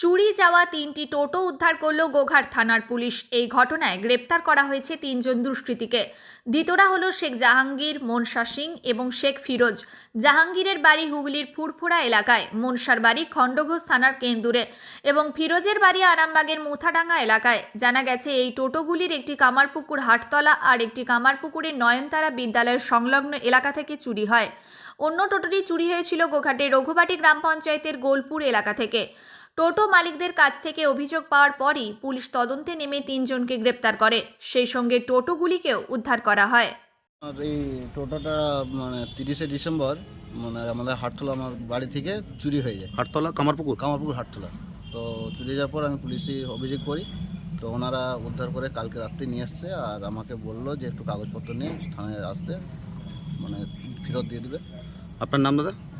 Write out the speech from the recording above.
চুরি যাওয়া তিনটি টোটো উদ্ধার করল গোঘাট থানার পুলিশ। এই ঘটনায় গ্রেপ্তার করা হয়েছে তিনজন দুষ্কৃতীকে। দ্বিতরা হল শেখ জাহাঙ্গীর, মনসা সিং এবং শেখ ফিরোজ। জাহাঙ্গীরের বাড়ি হুগলির ফুরফুরা এলাকায়। মনসার বাড়ি খণ্ডঘোষ থানার কেন্দুরে এবং ফিরোজের বাড়ি আরামবাগের মুথাডাঙ্গা এলাকায়। জানা গেছে, এই টোটোগুলির একটি কামারপুকুর হাটতলা আর একটি কামারপুকুরের নয়নতারা বিদ্যালয়ের সংলগ্ন এলাকা থেকে চুরি হয়। অন্য টোটোটি চুরি হয়েছিল গোঘাটের রঘুবাটি গ্রাম পঞ্চায়েতের গোলপুর এলাকা থেকে। টোটো মালিকদের কাছ থেকে অভিযোগ পাওয়ার পরই পুলিশ তদন্তে নেমে তিনজনকে গ্রেপ্তার করে। সেই সঙ্গে টোটোগুলিকেও উদ্ধার করা হয়। আর এই টোটোটা মানে তিরিশে ডিসেম্বর মানে আমাদের হাটতলা আমার বাড়ি থেকে চুরি হয়ে যায়। হাটতলা কামারপুকুর? কামারপুকুর হাটতলা। তো চুরি যাওয়ার পর আমি পুলিশে অভিযোগ করি। তো ওনারা উদ্ধার করে কালকে রাত্রে নিয়ে আসছে আর আমাকে বলল যে একটু কাগজপত্র নিয়ে থানায় আসতে মানে ফেরত দিয়ে দেবে। আপনার নাম দাদা?